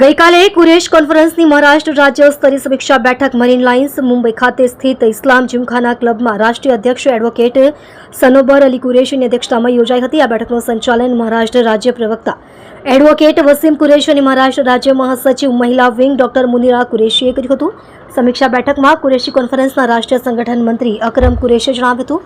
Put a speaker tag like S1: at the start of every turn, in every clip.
S1: ગઈકાલે કુરેશ કોન્ફરન્સની મહારાષ્ટ્ર રાજ્ય સ્તરીય સમીક્ષા બેઠક મરીન લાઇન્સ, મુંબઈ ખાતે સ્થિત ઇસ્લામ જીમખાના ક્લબમાં રાષ્ટ્રીય અધ્યક્ષ એડવોકેટ સનોબર અલી કુરેશીની અધ્યક્ષતામાં યોજાઈ હતી. આ બેઠકનું સંચાલન મહારાષ્ટ્ર રાજ્ય પ્રવક્તા એડવોકેટ વસીમ કુરેશી અને મહારાષ્ટ્ર રાજ્ય મહાસચિવ મહિલા વિંગ ડોક્ટર મુનિરા કુરેશીએ કર્યું હતું. સમીક્ષા બેઠકમાં કુરેશી કોન્ફરન્સના રાષ્ટ્રીય સંગઠન મંત્રી અકરમ કુરેશીએ જણાવ્યું હતું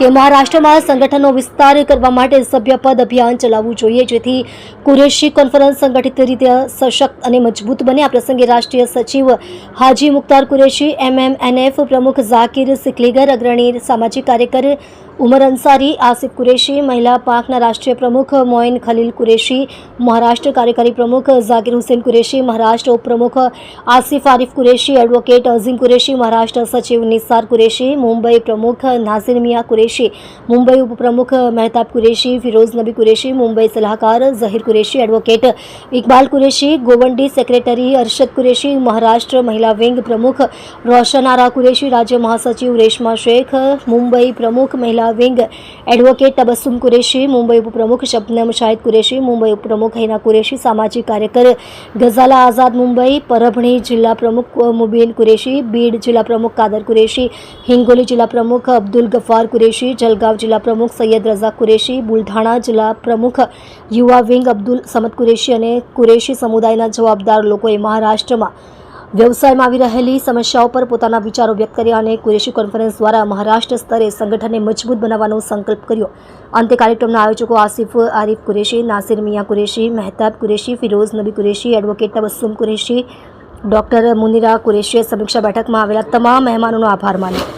S1: કે મહારાષ્ટ્રમાં સંગઠનનો વિસ્તાર કરવા માટે સભ્યપદ અભિયાન ચલાવવું જોઈએ, જેથી કુરેશી કોન્ફરન્સ સંગઠિત રીતે સશક્ત અને મજબૂત બને. આ પ્રસંગે રાષ્ટ્રીય સચિવ હાજી મુખ્તાર કુરેશી, એમએમએનએફ પ્રમુખ ઝાકિર સિકલીગર, અગ્રણી સામાજિક કાર્યકર ઉમર અંસારી, આસિફ કુરેશી, મહિલા પાંખના રાષ્ટ્રીય પ્રમુખ મોઇન ખલીલ કુરેશી, મહારાષ્ટ્ર કાર્યકારી પ્રમુખ ઝાકિર હુસેન કુરેશી, મહારાષ્ટ્ર ઉપપ્રમુખ આસિફ આરિફ કુરેશી, એડવોકેટ અઝીમ કુરેશી મહારાષ્ટ્ર સચિવ નિસાર કુરેશી મુંબઈ પ્રમુખ નાઝિર મિયા કુરેશી મુંબઈ ઉપપ્રમુખ મહેતાબ કુરેશી ફિરોઝ નબી કુરેશી મુંબઈ સલાહકાર ઝહીર કુરેશી એડવોકેટ ઇકબાલ કુરેશી ગોવંડી સેક્રેટરી અરશદ કુરેશી મહારાષ્ટ્ર મહિલા વિંગ પ્રમુખ રોશન આરા કુરેશી રાજ્ય મહાસચિવ રેશમા શેખ મુંબઈ પ્રમુખ મહિલા વિંગ એડવોકેટ તબસ્સુમ કુરેશી મુંબઈ ઉપપ્રમુખ શબનમ શાહિદ કુરેશી મુંબઈ ઉપપ્રમુખ હિના કુરેશી સામાજિક કાર્યકર ગઝાલા આઝાદ મુંબઈ પરભણી જિલ્લા પ્રમુખ મુબીન કુરેશી બીડ જિલ્લા પ્રમુખ કાદર કુરેશી હિંગોલી જિલ્લા પ્રમુખ અબ્દુલ ગફાર કુરેશી જલગાંવ જિલ્લા પ્રમુખ સૈયદ રઝા કુરેશી બુલઢાણા જિલ્લા પ્રમુખ યુવા વિંગ અબ્દુલ સમદ કુરેશી અને કુરેશી સમુદાયના જવાબદાર લોકોએ મહારાષ્ટ્રમાં વ્યવસાયમાં આવી રહેલી સમસ્યાઓ પર પોતાના વિચારો વ્યક્ત કર્યા અને કુરેશી કોન્ફરન્સ દ્વારા મહારાષ્ટ્ર સ્તરે સંગઠનને મજબૂત બનાવવાનો સંકલ્પ કર્યો અંતે કાર્યક્રમના આયોજકો આસિફ આરીફ કુરેશી નાસિર મિયા કુરેશી મહેતાબ કુરેશી ફિરોઝ નબી કુરેશી એડવોકેટ તબસ્સુમ કુરેશી ડોક્ટર મુનિરા કુરેશીએ સમીક્ષા બેઠકમાં આવેલા તમામ મહેમાનોનો આભાર માન્યો.